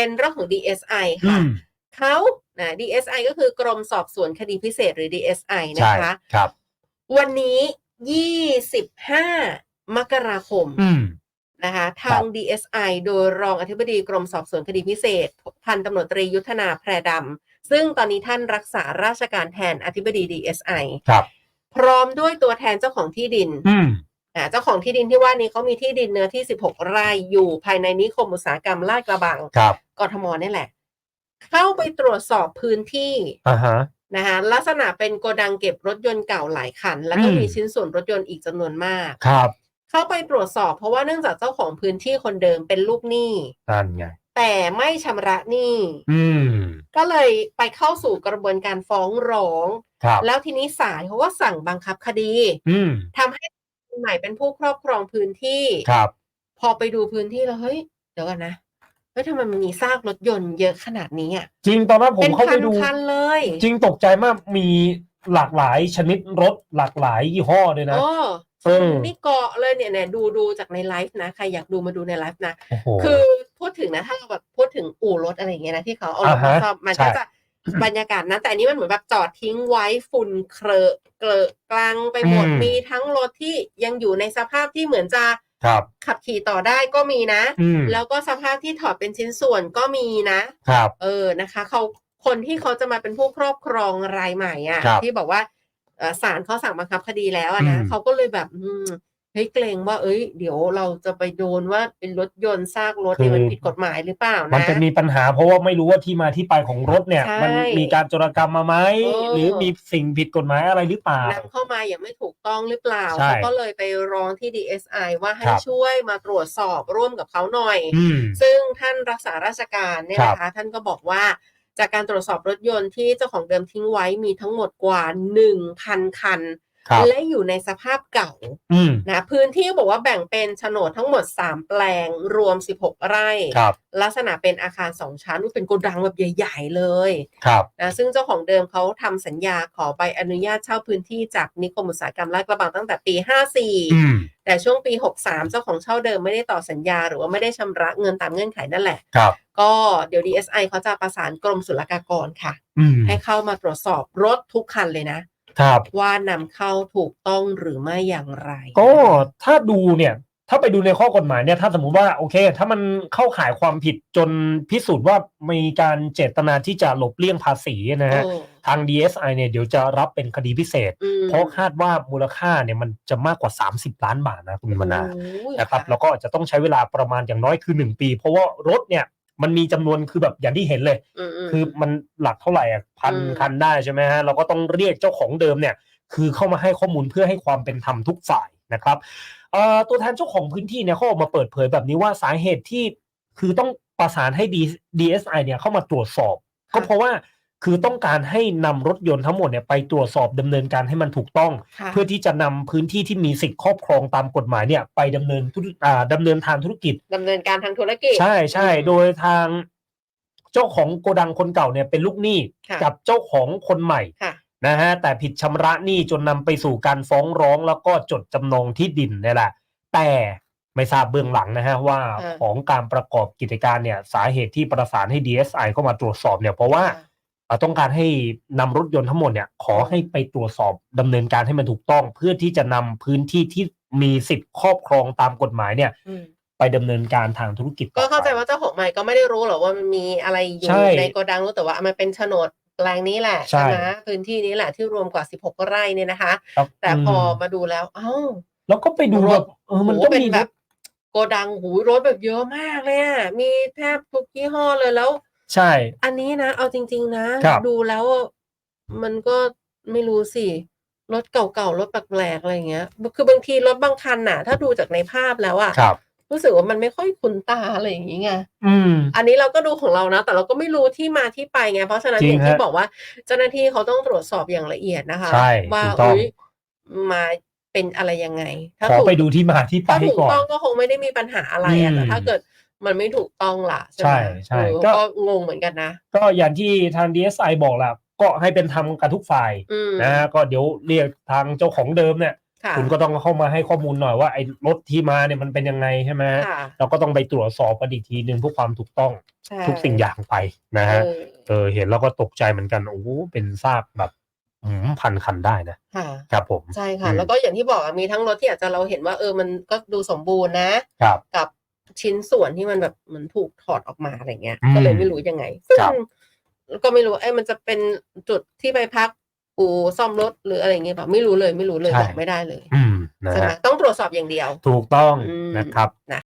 เป็นเรื่องของ DSI อืค่ะมเขานะ DSI ก็คือกรมสอบสวนคดีพิเศษหรือ DSI นะใช่คะครับ วันนี้25มกราคมอืมนะคะทาง DSI โดยรองอธิบดีกรมสอบสวนคดีพิเศษ พันตำรวจตรียุทธนาแพรดำ ซึ่งตอนนี้ท่านรักษาราชการแทนอธิบดี DSI ครับ พร้อมด้วยตัวแทนเจ้าของที่ดินอืมอ่า เจ้าของที่ดินที่ว่านี้เขามีที่ดินเนื้อที่ 16 ไร่อยู่ภายในนิคมอุตสาหกรรมลาดกระบังครับกทมนี่แหละ เข้าไปตรวจสอบพื้นที่อ่าฮะนะคะลักษณะเป็นโกดังเก็บรถยนต์เก่าหลายคัน แล้วก็อืมมีชิ้นส่วนรถยนต์อีกจำนวนมากครับ เข้าไปตรวจสอบเพราะว่าเนื่องจากเจ้าของพื้นที่คนเดิมเป็นลูกหนี้นั่นไงแต่ไม่ชำระหนี้อืมก็เลยไปเข้าสู่กระบวนการฟ้องร้องครับแล้วทีนี้ศาลเขาก็สั่งบังคับคดีอืมทำให้ คนใหม่เป็นผู้ครอบครองพื้นที่ ครับ พอไปดูพื้นที่แล้วเฮ้ยเดี๋ยวกันนะเฮ้ยทำไมมันมีซากรถยนต์เยอะขนาดนี้อะจริงตอนนั้นผมเป็นเข้าคัไปนดู คันๆเลย จริงตกใจมากมีหลากหลายชนิดรถหลากหลายยี่ห้อเลยนะ โอ้เออ นี่เกาะเลยเนี่ยเนี่ยดูดูจากในไลฟ์นะ ใครอยากดูมาดูในไลฟ์นะ โอ้โห คือพูดถึงนะถ้าเราแบบพูดถึงอู่รถอะไรอย่างเงี้ยนะที่เขาเอารถอ่ามาฮะซ่อมมันใช่ก็จะ บรรยากาศนะแต่อันนี้มันเหมือนแบบจอดทิ้งไว้ฝุ่นเครอะเกลอะกลางไปหมดอืม มีทั้งรถที่ยังอยู่ในสภาพที่เหมือนจะครับ ขับขี่ต่อได้ก็มีนะ อืมแล้วก็สภาพที่ถอดเป็นชิ้นส่วนก็มีนะ ครับ เออนะคะเขาคนที่เขาจะมาเป็นผู้ครอบครองรายใหม่อะครับที่บอกว่าเอ่อศาลเขาสั่งบังคับคดีแล้วอะนะอืม เขาก็เลยแบบอืม เฮ้ยเกรงว่าเอ้ย เดี๋ยวเราจะไปโดนว่าเป็นรถยนต์ซากรถเนี่ยมันผิดกฎหมายหรือเปล่านะ มันจะมีปัญหาเพราะว่าไม่รู้ว่าที่มาที่ไปของรถเนี่ย ใช่มันมีการโจรกรรมมาไหมเออ หรือมีสิ่งผิดกฎหมายอะไรหรือเปล่า นำเข้ามาอย่างไม่ถูกต้องหรือเปล่าใช่เขาก็เลยไปร้องที่ DSI ว่าให้ครับ ช่วยมาตรวจสอบร่วมกับเขาหน่อย อืม ซึ่งท่านรักษาราชการเนี่ยครับนะคะท่านก็บอกว่า จากการตรวจสอบรถยนต์ที่เจ้าของเดิมทิ้งไว้มีทั้งหมดกว่า 1,000 คันครับ และอยู่ในสภาพเก่าอืมนะพื้นที่บอกว่าแบ่งเป็นโฉนดทั้งหมด 3 แปลงรวม 16 ไร่ครับลักษณะเป็นอาคาร 2 ชั้นเป็นโกดังแบบใหญ่ๆเลยครับนะซึ่งเจ้าของเดิมเขาทำสัญญาขอใบอนุญาตเช่าพื้นที่จากนิคมอุตสาหกรรมลาดกระบังตั้งแต่ปี 54อืมแต่ช่วงปี 63 เจ้าของเช่าเดิมไม่ได้ต่อสัญญา หรือว่าไม่ได้ชำระเงินตามเงื่อนไขนั่นแหละครับก็เดี๋ยว DSI เขาจะประสานกรมศุลกากรค่ะอืมให้เข้ามาตรวจสอบรถทุกคันเลยนะ ครับว่านำเข้าถูกต้องหรือไม่อย่างไรก็ถ้าดูเนี่ยถ้าไปดูในข้อกฎหมายเนี่ยถ้าสมมุติว่าโอเค ถ้ามันเข้าข่ายความผิดจนพิสูจน์ว่ามีการเจตนาที่จะหลบเลี่ยงภาษีนะฮะโอ้ทาง DSI เนี่ยเดี๋ยวจะรับเป็นคดีพิเศษ อืมเพราะคาดว่ามูลค่าเนี่ยมันจะมากกว่า 30 ล้านบาทนะคุณมนา โอ้ยนะครับแล้วก็จะต้องใช้เวลาประมาณอย่างน้อยคือ 1 ปี เพราะว่ารถเนี่ย มันมีจำนวนคือแบบอย่างที่เห็นเลยมมคือมันหลักเท่าไหร่อะพันอืมคันได้ใช่ไหมฮะเราก็ต้องเรียกเจ้าของเดิมเนี่ย คือเข้ามาให้ข้อมูลเพื่อให้ความเป็นธรรมทุกฝ่ายนะครับเอ่อตัวแทนเจ้าของพื้นที่เนี่ยเขาออกมาเปิดเผยแบบนี้ว่าสาเหตุที่คือต้องประสานให้ D DSI เนี่ยเข้ามาตรวจสอบ ก็เพราะว่า คือต้องการให้นำรถยนต์ทั้งหมดเนี่ยไปตรวจสอบดำเนินการให้มันถูกต้องค่ะเพื่อที่จะนำพื้นที่ที่มีสิทธิ์ครอบครองตามกฎหมายเนี่ยไปดำเนินธุรอ่าดำเนินทางธุรกิจดำเนินการทางธุรกิจ ใช่ใช่อืมโดยทางเจ้าของโกดังคนเก่าเนี่ยเป็นลูกหนี้ค่ะกับเจ้าของคนใหม่ค่ะนะฮะแต่ผิดชำระหนี้จนนำไปสู่การฟ้องร้องแล้วก็จดจำนองที่ดินเนี่ยแหละ แต่ไม่ทราบเบื้องหลังนะฮะว่าเออของการประกอบกิจการเนี่ยสาเหตุที่ประสานให้ DSI เข้ามาตรวจสอบเนี่ยเพราะว่าค่ะเอ่อ ต้องการให้นำรถยนต์ทั้งหมดเนี่ยขอให้ไปตรวจสอบดำเนินการให้มันถูกต้อง เพื่อที่จะนำพื้นที่ที่มีสิทธิ์ครอบครองตามกฎหมายเนี่ยอืมไปดำเนินการทางธุรกิจต่อก็เข้าใจไปว่าเจ้าของใหม่ก็ไม่ได้รู้หรอกว่ามันมีอะไรอยู่ใช่ในโกดังรู้แต่ว่ามันเป็นโฉนดแปลงนี้แหละใช่ไหมพื้นที่นี้แหละที่รวมกว่า 16 ไร่เนี่ยนะคะครับแต่พอมมาดูแล้ว เอ้า แล้วก็ไปดูรแบถบเออมันโหก็เป็นมีแบรบถโกดังหูรถแบบเยอะมากเลยอะมีแทบทุกยี่ห้อเลยแล้ว ใช่ อันนี้นะ เอาจริง ๆ นะ ครับ ดูแล้วมันก็ไม่รู้สิ รถเก่าๆ รถแปลกๆอะไรอย่างเงี้ย คือบางทีรถบางคันน่ะ ถ้าดูจากในภาพแล้วอะครับ รู้สึกว่ามันไม่ค่อยคุ้นตาอะไรอย่างงี้ไงอืม อันนี้เราก็ดูของเรานะ แต่เราก็ไม่รู้ที่มาที่ไปไง เพราะฉะนั้นจริองย่างที่ฮะบอกว่าเจ้าหน้าที่เขาต้องตรวจสอบอย่างละเอียดนะคะ ใช่ว่าถูกต้องเอ้ยมาเป็นอะไรยังไง ถ้าขอถูกไปดูที่มาที่ไปถ้าถูกก่อน ต้องก็คงไม่ได้มีปัญหาอะไรอือะมแต่ถ้าเกิด มันไม่ถูกต้องล่ะ ใช่ไหมใช่ใช่เออก็ก็งงเหมือนกันนะ ก็อย่างที่ทาง DSI บอกแหละก็ให้เป็นธรรมกับทุกฝ่ายอืมนะฮะก็เดี๋ยวเรียกทางเจ้าของเดิมเนี่ยค่ะคุณก็ต้องเข้ามาให้ข้อมูลหน่อยว่าไอ้รถที่มาเนี่ยมันเป็นยังไงใช่ไหมค่ะเราก็ต้องไปตรวจสอบกันอีกทีหนึ่งเพื่อความถูกต้องใช่ทุกสิ่งอย่างไปนะฮะเออเออเห็นแล้วก็ตกใจเหมือนกันโอ้โหเป็นซากแบบอืมพันคันได้นะค่ะครับผมใช่ค่ะอืมแล้วก็อย่างที่บอกอะมีทั้งรถที่อาจจะเราเห็นว่าเออมันก็ดูสมบูรณ์นะครับกับ ชิ้นส่วนที่มันแบบเหมือนถูกถอดออกมาอะไรเงี้ย อืมก็เลยไม่รู้ยังไงซึ่งครับ ก็ไม่รู้ไอ้ยมันจะเป็นจุดที่ไปพักอู่ซ่อมรถหรืออะไรเงี้ยแบบไม่รู้เลยไม่รู้เลยบอกไม่ได้เลยอืมนะใช่ไหมฮะต้องตรวจสอบอย่างเดียว ถูกต้องอืม นะครับนะ